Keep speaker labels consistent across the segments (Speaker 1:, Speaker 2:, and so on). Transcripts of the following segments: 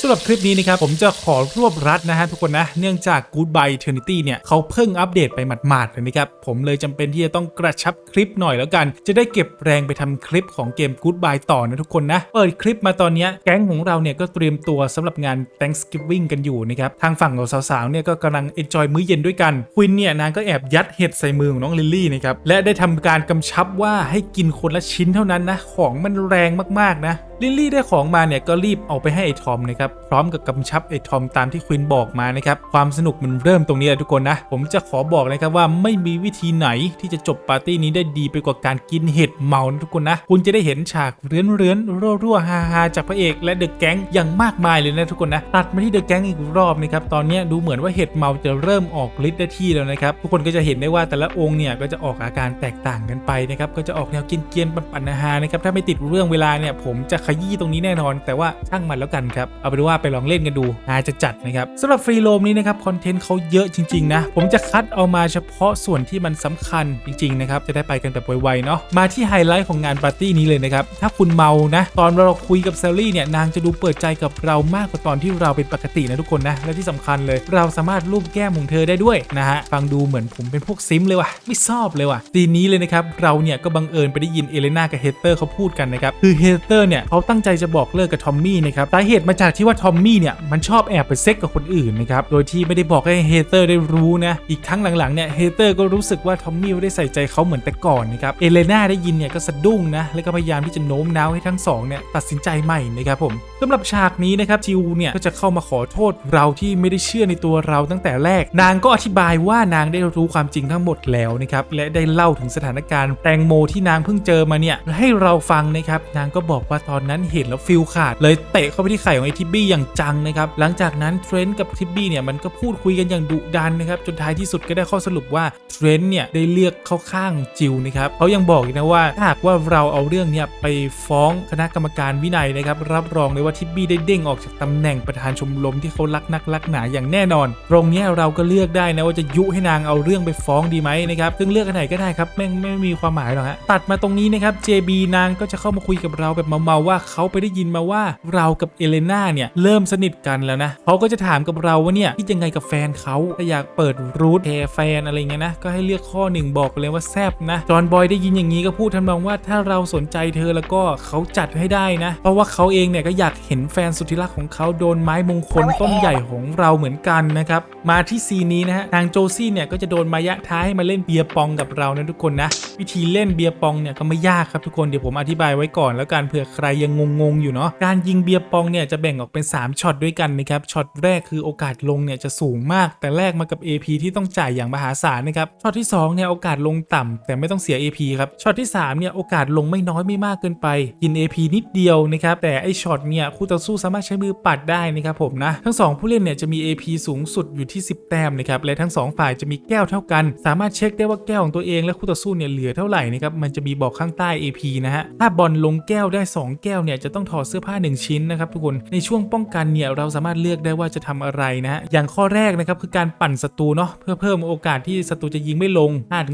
Speaker 1: สำหรับคลิปนี้นะครับผมจะขอรวบรัดนะฮะทุกคนนะ เนื่องจาก Goodbye Eternity เนี่ยเขาเพิ่งอัปเดตไปหมาดๆเลยนะครับ ผมเลยจำเป็นที่จะต้องกระชับคลิปหน่อยแล้วกัน จะได้เก็บแรงไปทำคลิปของเกม Goodbye ต่อนะทุกคนนะ เปิดคลิปมาตอนนี้แก๊งของเราเนี่ยก็เตรียมตัวสำหรับงาน Thanksgiving กันอยู่นะครับ ทางฝั่งของสาวๆเนี่ยก็กำลัง enjoy มื้อเย็นด้วยกันควินเนี่ยนางก็แอบยัดเห็ดใส่มือของน้องลิลลี่นะครับและได้ทำการกำชับว่าให้กินคนละชิ้นเท่านั้นนะของมันแรงมากๆนะลิลลี่ได้ของมาเนี่ยก็รีบเอาไปให้ไอ้ทอมนะครับพร้อมกับกำชับไอ้ทอมตามที่ควินบอกมานะครับความสนุกมันเริ่มตรงนี้แหละทุกคนนะผมจะขอบอกนะครับว่าไม่มีวิธีไหนที่จะจบปาร์ตี้นี้ได้ดีไปกว่าการกินเห็ดเมานะทุกคนนะคุณจะได้เห็นฉากเรื้อนเรื้อนๆรั่วฮาฮาจากพระเอกและเดอะแก๊งอย่างมากมายเลยนะทุกคนนะตัดมาที่เดอะแก๊งอีกรอบนะครับตอนนี้ดูเหมือนว่าเห็ดเมาจะเริ่มออกฤทธิ์ได้ที่แล้วนะครับทุกคนก็จะเห็นได้ว่าแต่ละองค์เนี่ยก็จะออกอาการแตกต่างกันไปนะครับก็จะออกแนวเกียนๆปันๆฮานะครับถ้าไม่ติดเรื่องเวลาเนี่ยผมจะขยี้ตรงนี้แน่นอน แต่ว่าช่างมันแล้วกันครับเอาเป็นว่าไปลองเล่นกันดูอาจะจัดนะครับสำหรับฟรีโรมนี้นะครับคอนเทนต์เขาเยอะจริงๆนะผมจะคัดเอามาเฉพาะส่วนที่มันสำคัญจริงๆนะครับจะได้ไปกันแบบไวๆเนาะมาที่ไฮไลท์ของงานปาร์ตี้นี้เลยนะครับถ้าคุณเมานะตอนเราคุยกับเซลลี่เนี่ยนางจะดูเปิดใจกับเรามากกว่าตอนที่เราเป็นปกตินะทุกคนนะและที่สำคัญเลย เราสามารถลูบแก้มของเธอได้ด้วยนะฮะฟังดูเหมือนผมเป็นพวกซิมเลยว่ะไม่ชอบเลยว่ะทีนี้เลยนะครับเราเนี่ยก็บังเอิญไปได้ยินเอเลนากับเฮเตอร์เขาพูดกันนะครับคือเฮเตอร์เนี่ยเขาตั้งใจจะบอกเลิกกับทอมมี่นะครับสาเหตุมาจากที่ว่าทอมมี่เนี่ยมันชอบแอบไปเซ็กกับคนอื่นนะครับโดยที่ไม่ได้บอกให้เฮเตอร์ได้รู้นะอีกครั้งหลังๆเนี่ยเฮเตอร์ก็รู้สึกว่าทอมมี่ไม่ได้ใส่ใจเขาเหมือนแต่ก่อนนะครับเอเลนาได้ยินเนี่ยก็สะดุ้งนะแล้วก็พยายามที่จะโน้มน้าวให้ทั้งสองเนี่ยตัดสินใจใหม่นะครับผมสำหรับฉากนี้นะครับจิวเนี่ยก็จะเข้ามาขอโทษเราที่ไม่ได้เชื่อในตัวเราตั้งแต่แรก นางก็อธิบายว่านางได้รู้ความจริงทั้งหมดแล้วนะครับและได้เล่าถึงสถานการณ์แตงโมที่นางเพิ่งเจอมาเนี่ยให้เราฟังนะครับนางก็บอกว่าตอนนั้นเห็นแล้วฟิลขาด เลยเตะเข้าไปที่ไข่ของไอทิบบี้อย่างจังนะครับหลังจากนั้นเทรนต์กับทิบบี้เนี่ยมันก็พูดคุยกันอย่างดุดันนะครับจนท้ายที่สุดก็ได้ข้อสรุปว่าเทรนต์เนี่ยได้เลือกเข้าข้างจิวนะครับเขายังบอกอีกนะว่าถ้าหากว่าเราเอาเรื่องเนี่ยไปฟ้องคณะกรรมการวินัยนะครับรับรองเลยว่าทิบบี้ได้เด้งออกจากตำแหน่งประธานชมรมที่เขารักนักรักหนาอย่างแน่นอน ตรงนี้เราก็เลือกได้นะว่าจะยุให้นางเอาเรื่องไปฟ้องดีไหมนะครับซึ่งเลือกอันไหนก็ได้ครับแม่งไม่มีความหมายหรอกฮะตัดมาตรงนี้นะครับ JB นางก็จะเข้ามาคุยกับเราแบบเมาๆว่าเขาไปได้ยินมาว่าเรากับเอเลนาเนี่ยเริ่มสนิทกันแล้วนะเขาก็จะถามกับเราว่าเนี่ยคิดยังไงกับแฟนเขาถ้าอยากเปิดรูทแคร์แฟนอะไรเงี้ยนะก็ให้เลือกข้อหนึ่งบอกเลยว่าแซบนะจอห์นบอยได้ยินอย่างนี้ก็พูดทำนองว่าถ้าเราสนใจเธอแล้วก็เขาจัดให้ได้นะ เพราะว่าเขาเองเนี่ยก็อยากเห็นแฟนสุดที่รักของเขาโดนไม้มงคลต้นใหญ่ของเราเหมือนกันนะครับมาที่ซีนนี้นะฮะทางโจซี่เนี่ยก็จะโดนมายะท้าให้มาเล่นเบียร์ปองกับเรานะทุกคนนะวิธีเล่นเบียร์ปองเนี่ยก็ไม่ยากครับทุกคนเดี๋ยวผมอธิบายไว้ก่อนแล้วกันเผื่อใครยังงงๆอยู่เนาะการยิงเบียร์ปองเนี่ยจะแบ่งออกเป็น 3ช็อตด้วยกันนะครับช็อตแรกคือโอกาสลงเนี่ยจะสูงมาก แต่แลกมากับ AP ที่ต้องจ่ายอย่างมหาศาลนะครับช็อตที่2เนี่ยโอกาสลงต่ำแต่ไม่ต้องเสีย AP ครับช็อตที่3เนี่ยโอกาสลงไม่น้อยไม่มากเกินไปกิน AP นิดเดียวนะครับแต่ไอช็อตเนี่ยคู่ต่อสู้สามารถใช้มือปัดได้นะครับผมนะทั้งสองผู้เล่นเนี่ยจะมี AP สูงสุดอยู่ที่ 10 แต้มนะครับและทั้งสองฝ่ายจะมีแก้วเท่ากัน สามารถเช็คได้ว่าแก้วของตัวเองและคู่ต่อสู้เนี่ยเหลือเท่าไหร่นะครับมันจะมีบอกข้างใต้ AP นะฮะถ้าบอลลงแก้วได้ 2 แก้วเนี่ยจะต้องถอดเสื้อผ้า 1 ชิ้นนะครับทุกคนในช่วงป้องกันเนี่ยเราสามารถเลือกได้ว่าจะทำอะไรนะฮะอย่างข้อแรกนะครับคือการปั่นศัตรูเนาะเพื่อเพิ่มโอกาสที่ศัตรูจะยิงไม่ลง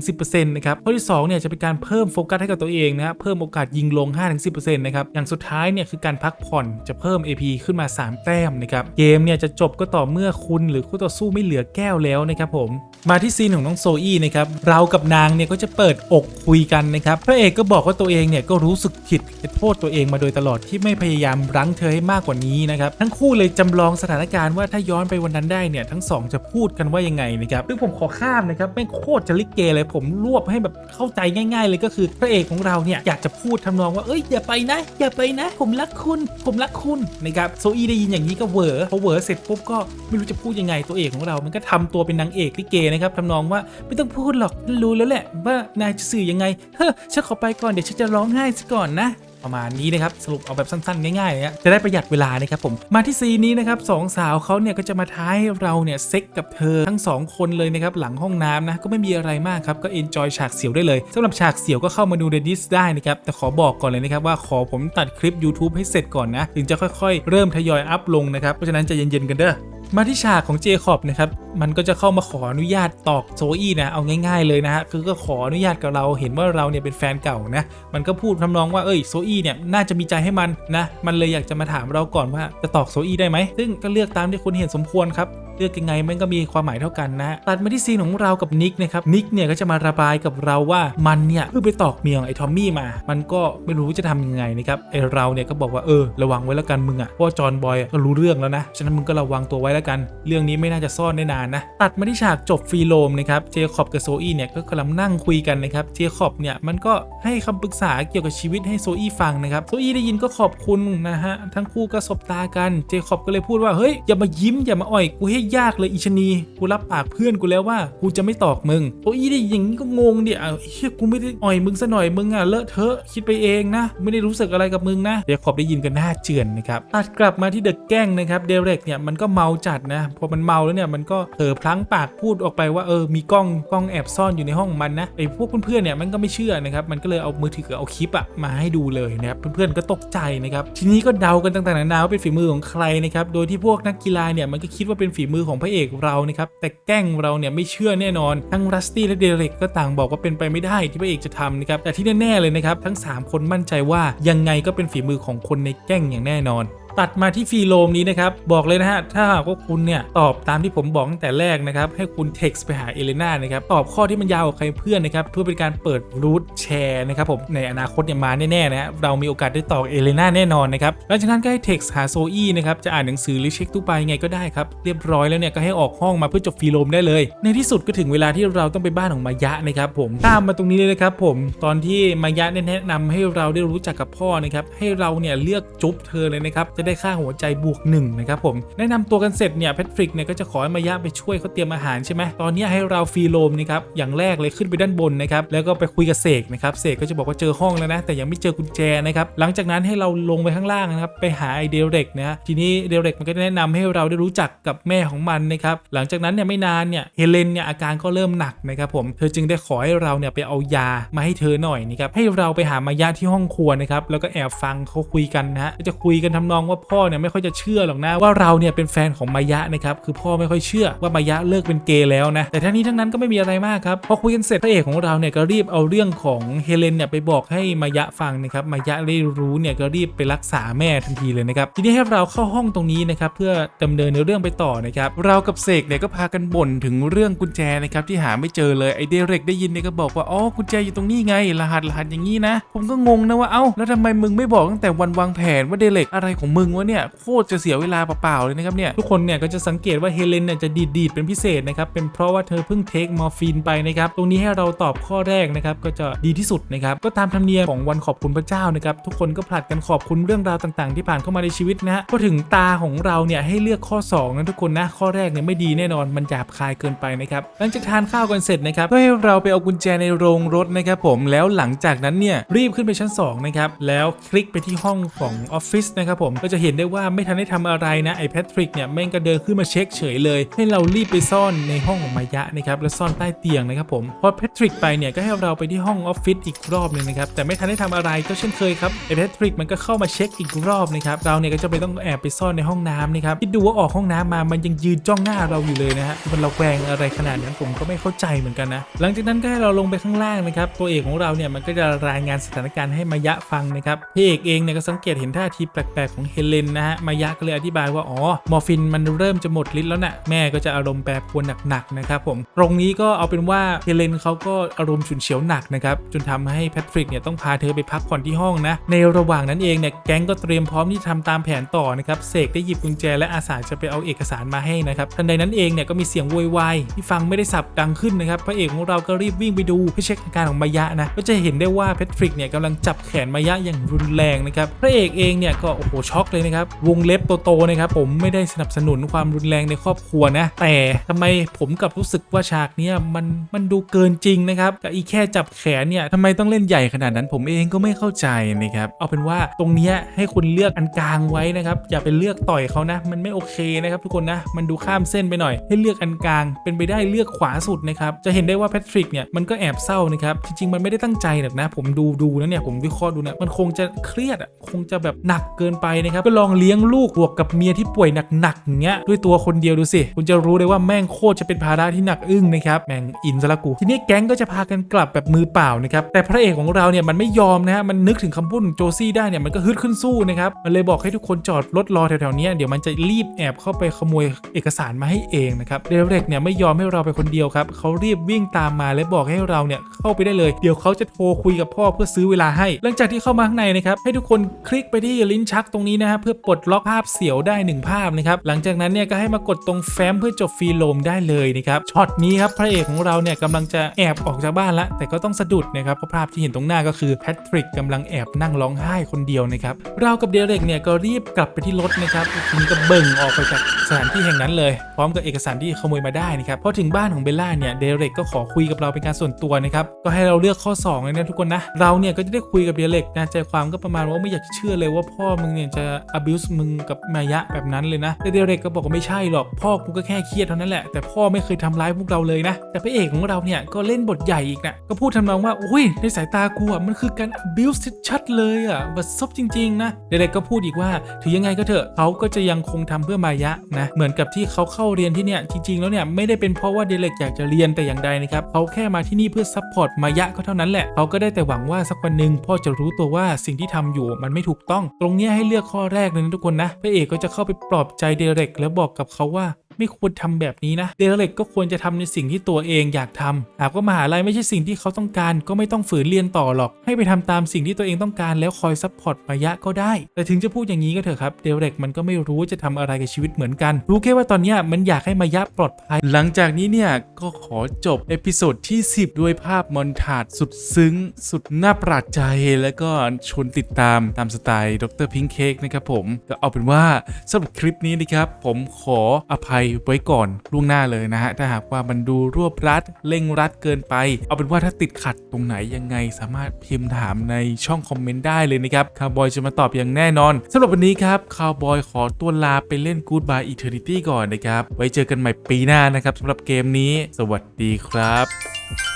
Speaker 1: 5-10%นะครับข้อที่2เนี่ยจะเป็นการเพิ่มโฟกัสให้กับตัวเองนะฮะเพิ่มโอกาสยิงลง 5-10%นะครับอย่างสุดท้ายเนี่ยคือการพักผ่อนจะเพิ่ม AP ขึ้นมา 3 แต้มนะครับเกมเนี่ยจะจบก็ต่อเมื่อคุณหรือคู่ต่อสู้ไม่เหลือแก้วแล้วนะครับผม มาที่ซีนของน้องโซอี้นะครับเรากับนางเนี่ยก็จะเปิดอกคุยกันนะครับพระเอกก็บอกว่าตัวเองเนี่ยก็รู้สึกผิดโทษตัวเองมาโดยตลอดที่ไม่พยายามรั้งเธอให้มากกว่านี้นะครับทั้งคู่เลยจำลองสถานการณ์ว่าถ้าย้อนไปวันนั้นได้เนี่ยทั้งสองจะพูดกันว่ายังไงนะครับซึ่งผมขอข้ามนะครับไม่โคตรจะลิเกเลยผมรวบให้แบบเข้าใจง่าย ๆ เลยก็คือพระเอกของเราเนี่ยอยากจะพูดทำนองว่าเอ้ยอย่าไปนะ อย่าไปนะ ผมรักคุณ ผมรักคุณนะครับโซอี้ได้ยินอย่างนี้ก็เวอร์พอเวอร์เสร็จปุ๊บก็ไม่รู้จะพูดยังไงตัวเอกของเรา มันก็ทำตัวเป็นนางเอกลิเกนะครับทำนองว่าไม่ต้องพูดหรอกรู้แล้วแหละว่านายจะสื่อยังไง เฮ้อฉันขอไปก่อนเดี๋ยวฉันจะร้องไห้ซะก่อนนะประมาณนี้นะครับสรุปเอาแบบสั้นๆ ง่ายๆนะจะได้ประหยัดเวลานะครับผมมาที่ซีนนี้นะครับสองสาวเขาเนี่ยก็จะมาท้าให้เราเนี่ยเซ็กกับเธอทั้งสองคนเลยนะครับหลังห้องน้ำนะก็ไม่มีอะไรมากครับก็เอนจอยฉากเสียวได้เลยสำหรับฉากเสียวก็เข้ามาดูในดิสได้นะครับแต่ขอบอกก่อนเลยนะครับว่าขอผมตัดคลิป YouTube ให้เสร็จก่อนนะ ถึงจะค่อยๆ เริ่มทยอยอัพลงนะครับเพราะฉะนั้นจะเย็นๆกันเด้อ มาที่ฉากของเจคอบนะครับ มันก็จะเข้ามาขออนุญาตตอกโซอี้นะ เอาง่าย ๆเลยนะฮะ คือก็ขออนุญาตกับเราเห็นว่าเราเนี่ยเป็นแฟนเก่านะ มันก็พูดทำนองว่า เอ้ยโซอี้เนี่ยน่าจะมีใจให้มันนะ มันเลยอยากจะมาถามเราก่อนว่าจะตอกโซอี้ได้ไหม ซึ่งก็เลือกตามที่คุณเห็นสมควรครับ ลือกยังไงมันก็มีความหมายเท่ากันนะฮะตัดมาที่ซีนของเรากับนิกนะครับนิกเนี่ยก็จะมาระบายกับเราว่ามันเนี่ยเพิ่งไปตอกเมียของไอ้ทอมมี่มา มันก็ไม่รู้จะทำยังไงนะครับไอ้เราเนี่ยก็บอกว่าเออระวังไว้แล้วกันมึงอะเพราะจอห์นบอยก็รู้เรื่องแล้วนะฉะนั้นมึงก็ระวังตัวไว้แล้วกัน เรื่องนี้ไม่น่าจะซ่อนได้นานนะตัดมาที่ฉากจบฟรีโลมนะครับเจคอบกับโซอี้เนี่ยก็กำลังนั่งคุยกันนะครับเจคอบเนี่ยมันก็ให้คำปรึกษาเกี่ยวกับชีวิตให้โซอี้ฟังนะครับโซอี้ได้ยินก็ขอบคุณนะฮะทั้งคู่ก็สบตากันเจคอบก็เลยพูดว่าเฮ้ยอย่ามายิ้มอย่ามาอ่อยกูให้ยากเลยอีชนีกูรับปากเพื่อนกูแล้วว่ากูจะไม่ตอกมึงโอี้ได้ยิอย่างนี้ก็งงดิอ้าวเฮียกูไม่ได้อ่อยมึงซะหน่อยมึงอะเลอะเทอะคิดไปเองนะ ไม่ได้รู้สึกอะไรกับมึงนะเจคอบได้ยินกันหน้าเจือนนะครับตัดกลับมาที่เดอะแก้งนะครับเดเร็กเนี่ยมันก็เมาจัดนะพอมันเมาแล้วเนี่ยมันก็เผลอพลั้งปากพูดออกไปว่าเออมีกล้องกล้องแอบซ่อนอยู่ในห้องของมันนะไอ้พวกเพื่อนๆเนี่ยมันก็ไม่เชื่อนะครับมันก็เลยเอามือถือเอาคลิปอะมาให้ดูเลยนะครับเพื่อนๆก็ตกใจนะครับทีนี้ก็เดากันต่างๆนานาว่าเป็นฝีมือของใครนะครับโดยที่พวกนักกีฬาเนี่ยมันก็คิดว่าเป็นฝีมือของพระเอกเรานะครับแต่แกล้งเราเนี่ยไม่เชื่อแน่นอนทั้งรัสตี้และเดเร็กก็ต่างบอกว่าเป็นไปไม่ได้ที่พระเอกจะทำนะครับแต่ที่แน่ๆเลยนะครับทั้งสามคนมั่นใจว่ายังไงก็เป็นฝีมือของคนในแก้งอย่างแน่นอน ตัดมาที่ฟรีโลมนี้นะครับบอกเลยนะฮะถ้าหากว่าคุณเนี่ยตอบตามที่ผมบอกตั้งแต่แรกนะครับให้คุณเท็กซ์ไปหาเอเลนานะครับตอบข้อที่มันยาวกว่าใครเพื่อนนะครับเพื่อเป็นการเปิดรูทแชร์นะครับผมในอนาคตเนี่ยมาแน่ๆนะฮะเรามีโอกาสได้ตอบเอเลนาแน่นอนนะครับหลังจากนั้นก็ให้เท็กซ์หาโซอี้นะครับจะอ่านหนังสือหรือเช็คตู้ไปไงก็ได้ครับเรียบร้อยแล้วเนี่ยก็ให้ออกห้องมาเพื่อจบฟรีโลมได้เลย ในที่สุดก็ถึงเวลาที่เราต้องไปบ้านของมายะนะครับผมตามมาตรงนี้เลยนะครับผมตอนที่มายะแนะนำให้เราได้รู้จักกับพ่อนะครับให้เราเนี่ยเลือกจุ๊บเธอเลยนะครับจะได้ค่าหัวใจบวกหนึ่งนะครับผมแนะนำตัวกันเสร็จเนี่ยแพทริกเนี่ยก็จะขอให้มายะไปช่วยเขาเตรียมอาหารใช่ไหมตอนนี้ให้เราฟรีโลมนะครับอย่างแรกเลยขึ้นไปด้านบนนะครับแล้วก็ไปคุยกับเสกนะครับเสกก็จะบอกว่าเจอห้องแล้วนะ แต่ยังไม่เจอกุญแจนะครับหลังจากนั้นให้เราลงไปข้างล่างนะครับไปหาไอเดลเร็กนะทีนี้เดลเร็กมันก็แนะนำให้เราได้รู้จักกับแม่ของมันนะครับหลังจากนั้นเนี่ยไม่นานเนี่ยเฮเลนเนี่ยอาการก็เริ่มหนักนะครับผมเธอจึงได้ขอให้เราเนี่ยไปเอายามาให้เธอหน่อยนะครับให้เราไปหามายะที่ห้องครัวนะครับแล้วก็แอบฟังเขาคุยกันนะฮะจะคุยกันทำนองว่าพ่อเนี่ยไม่ค่อยจะเชื่อหรอกนะว่าเราเนี่ยเป็นแฟนของมายะนะครับคือพ่อไม่ค่อยเชื่อว่ามายะเลิกเป็นเกย์แล้วนะแต่ทั้งนี้ทั้งนั้นก็ไม่มีอะไรมากครับพอคุยกันเสร็จพระเอกของเราเนี่ยก็รีบเอาเรื่องของเฮเลนเนี่ยไปบอกให้มายะฟังนะครับมายะได้รู้เนี่ยก็รีบไปรักษาแม่ทันทีเลยนะครับทีนี้ให้เราเข้าห้องตรงนี้นะครับเพื่อดำเนินเรื่องไปต่อนะครับเรากับเสกเนี่ยก็พากันบ่นถึงเรื่องกุญแจนะครับที่หาไม่เจอเลยไอเดเรกได้ยินเนี่ยก็บอกว่าอ๋อกุญแจอยู่ตรงนี้ไง รหัสรหัสอย่างนี้นะ ผมก็งงนะว่าเอ้าแล้วทำไมมึงไม่บอกตั้งแต่วันวางแผนว่าเดเรกอะไรของมึงวะเนี่ยโคตรจะเสียเวลาเปล่าๆเลยนะครับเนี่ยทุกคนเนี่ยก็จะสังเกตว่าเฮเลนเนี่ยจะดีดดีดๆเป็นพิเศษนะครับเป็นเพราะว่าเธอเพิ่งเทคมอร์ฟีนไปนะครับตรงนี้ให้เราตอบข้อแรกนะครับก็จะดีที่สุดนะครับก็ตามธรรมเนียมของวันขอบคุณพระเจ้านะครับทุกคนก็ผลัดกันขอบคุณเรื่องราวต่างๆ ที่ผ่านเข้ามาในชีวิตนะฮะพอถึงตาของเราเนี่ยให้เลือกข้อ2นะทุกคนนะข้อแรกเนี่ยไม่ดีแน่นอนมันหยาบคายเกินไปนะครับหลังจากทานข้าวกันเสร็จนะครับก็ให้เราไปเอากุญแจในโรงรถนะครับผมแล้วหลังจากนั้นเนี่ยรีบขึ้นไปชั้น2นะครับแล้วคลิกไปที่ห้องของออฟฟิศนะครับผมก็จะเห็นได้ว่าไม่ทันได้ทำอะไรนะไอ้แพทริกเนี่ยแม่งก็เดินขึ้นมาเช็คเฉยเลย ให้เรารีบไปซ่อนในห้องของมายะนะครับแล้วซ่อนใต้เตียงนะครับผมพอแพทริกไปเนี่ยก็ให้เราไปที่ห้องออฟฟิศอีกรอบหนึงนะครับแต่ไม่ทันได้ทำอะไรก็เช่นเคยครับไอ้แพทริกมันก็เข้ามาเช็คอีกรอบนะครับเราเนี่ยก็จะไปต้องแอบไปซ่อนในห้องน้ำนะครับคิดดูว่าออกห้องน้ำมามันยังยืนจ้องหน้าเราอยู่เลยนะฮะมันระแวงอะไรขนาดนั้นผมก็ไม่เข้าใจเหมือนกันนะหลังจากนั้นก็ให้เราลงไปข้างล่างนะครับตัวเอกของเราเนี่ยมันก็จะรายงานสถานการณ์ให้มายะฟังนะครับพระเอกเองเนี่ยก็สังเกตเห็นท่าทีแปลกๆของเฮเลนนะฮะมายะก็เลยอธิบายว่าอ๋อมอร์ฟินมันเริ่มจะหมดฤทธิ์แล้วนะแม่ก็จะอารมณ์แปรปรวนหนักๆนะครับผมตรงนี้ก็เอาเป็นว่าเฮเลนเขาก็อารมณ์ฉุนเฉียวหนักนะครับจนทำให้แพทริกเนี่ยต้องพาเธอไปพักผ่อนที่ห้องนะในระหว่างนั้นเองเนี่ยแก๊งก็เตรียมพร้อมที่จะทำตามแผนต่อนะครับเสกได้หยิบกุญแจและอาสาจะไปเอาเอกสารมาให้นะครับทันใดนั้นเองเนี่ยก็มีเสียงโวยวายที่ฟังไม่ได้สับดังขึ้นนะครับพระเอกของเราก็รีบวิ่งไปดูเพื่อเช็คอาการของมายะนะก็จะเห็นได้ว่าแพทริกเนี่ยกำลังจับแขนมายะอย่างรุนแรงนะครับพระเอกเองเนี่ยก็โอ้โหช็อกเลยนะครับ วงเล็บโตๆนะครับผมไม่ได้สนับสนุนความรุนแรงในครอบครัวนะ แต่ทำไมผมกับรู้สึกว่าฉากเนี้ยมันมันดูเกินจริงนะครับกับอีแค่จับแขนเนี่ยทำไมต้องเล่นใหญ่ขนาดนั้น ผมเองก็ไม่เข้าใจนะครับเอาเป็นว่าตรงเนี้ยให้คุณเลือกอันกลางไว้นะครับอย่าไปเลือกต่อยเขานะ มันไม่โอเคนะครับทุกคนนะมันดูข้ามเส้นไปหน่อย ให้เลือกอันกลาง เป็นไปได้เลือกขวาสุดนะครับจะเห็นได้ว่าแพทริกเนี่ยมันก็แอบเศร้านะครับจริงๆมันไม่ได้ตั้งใจหรอกนะ ผมดูดูแล้วเนี่ยผมวิเคราะห์ดูนะมันคงจะเครียดอะคงจะแบบหนักเกินไปนะครับก็ลองเลี้ยงลูกบวกกับเมียที่ป่วยหนักๆอย่างเงี้ยด้วยตัวคนเดียวดูสิ คุณจะรู้เลยว่าแม่งโคตรจะเป็นภาระที่หนักอึ้งนะครับแม่งอินซะละกู ทีนี้แก๊งก็จะพากันกลับแบบมือเปล่านะครับแต่พระเอกของเราเนี่ยมันไม่ยอมนะฮะมันนึกถึงคำพูดของโจซี่ได้เนี่ยมันก็ฮึดขึ้นสู้นะครับมันเลยบอกให้ทุกคนจอดรถรอแถวๆนี้เดี๋ยวมันจะรีบแอบเข้าไปขโมยเอกสารมาให้เองนะครับเดเร็กเนี่ยไม่ยอมให้เราไปคนเดียวครับเขารีบวิ่งตามมาและบอกให้เราเนี่ยเข้าไปได้เลย เดี๋ยวเขาจะโทรคุยกับพ่อเพื่อซื้อเวลาให้ หลังจากที่เข้ามาข้างในนะครับให้ทุกคนคลิกไปที่ลิ้นชักตรงนี้นะฮะเพื่อปลดล็อกภาพเสียวได้หนึ่งภาพนะครับหลังจากนั้นเนี่ยก็ให้มากดตรงแฟ้มเพื่อจบฟรีโลมได้เลยนะครับช็อตนี้ครับพระเอกของเราเนี่ยกำลังจะแอบออกจากบ้านละแต่ก็ต้องสะดุดนะครับเพราะภาพที่เห็นตรงหน้าก็คือแพทริกกำลังแอบนั่งร้องไห้คนเดียวนะครับเรากับเดเร็กเนี่ยก็รีบกลับไปที่รถนะครับทีนี้ก็เบิ่งออกไปจากสถานที่แห่งนั้นเลย พร้อมกับเอกสารที่ขโมยมาได้นะครับพอถึงบ้านของเบลล่าเนี่ยเดเร็กก็ขอคุยกับเราเป็นการส่วนตัวนะครับก็ให้เราเลือกข้อ2เลยนะทุกคนนะเราเนี่ยก็จะได้คุยกับเดเร็กนะใจความก็ประมาณว่าไม่อยากเชื่อเลยว่าพ่อมึงเนี่ยจะ abuse มึงกับมายะแบบนั้นเลยนะแต่เดเร็กก็บอกว่าไม่ใช่หรอก พ่อกูก็แค่เครียดเท่านั้นแหละ แต่พ่อไม่เคยทำร้ายพวกเราเลยนะ แต่พระเอกของเราเนี่ยก็เล่นบทใหญ่อีกนะก็พูดทำนองว่าอุ้ยในสายตากูอะมันคือการ abuse ชัดเลยอะบัดซบจริงๆนะเดเร็กก็พูดอีกว่าถือยังไงก็เถอะเขาก็จะยังคงทำเพื่อมายะนะเหมือนกับที่เขาเข้าเรียนที่เนี่ยจริงๆ แล้วเนี่ยไม่ได้เป็นเพราะว่าเดเร็กอยากจะเรียนแต่อย่างใดนะครับเขาแค่มาที่นี่เพื่อซัพพอร์ตมายะก็เท่านั้นแหละเขาก็ได้แต่หวังว่าสักวันหนึ่งพ่อจะรู้ตัวว่าสิ่งที่ทำอยู่มันไม่ถูกต้อง ตรงนี้ให้เลือกข้อแรกเลยนะทุกคนนะพระเอกก็จะเข้าไปปลอบใจเดเร็กแล้วบอกกับเขาว่า ไม่ควรทำแบบนี้นะ เดเร็กก็ควรจะทำในสิ่งที่ตัวเองอยากทำหากว่ามหาลัยไม่ใช่สิ่งที่เขาต้องการ ก็ไม่ต้องฝืนเรียนต่อหรอก ให้ไปทำตามสิ่งที่ตัวเองต้องการแล้วคอยซัพพอร์ตมายะก็ได้ แต่ถึงจะพูดอย่างนี้ก็เถอะครับ เดเร็กมันก็ไม่รู้จะทำอะไรกับชีวิตเหมือนกัน รู้แค่ว่าตอนนี้มันอยากให้มายะปลอดภัย หลังจากนี้เนี่ยก็ขอจบเอพิโซดที่ 10 ด้วยภาพมอนทาดสุดซึ้ง สุดน่าประหลาดใจแล้วก็ชวนติดตามตามสไตล์ดรพิงเค้กนะครับผมก็เอาเป็นว่าสำหรับคลิปนี้นะครับผมขออภัยไว้ก่อนล่วงหน้าเลยนะฮะ ถ้าหากว่ามันดูรวบรัดเร่งรัดเกินไป เอาเป็นว่าถ้าติดขัดตรงไหนยังไงสามารถพิมพ์ถามในช่องคอมเมนต์ได้เลยนะครับคาวบอยจะมาตอบอย่างแน่นอนสำหรับวันนี้ครับคาวบอยขอตัวลาไปเล่น Goodbye Eternity ก่อนนะครับ ไว้เจอกันใหม่ปีหน้านะครับสำหรับเกมนี้ สวัสดีครับ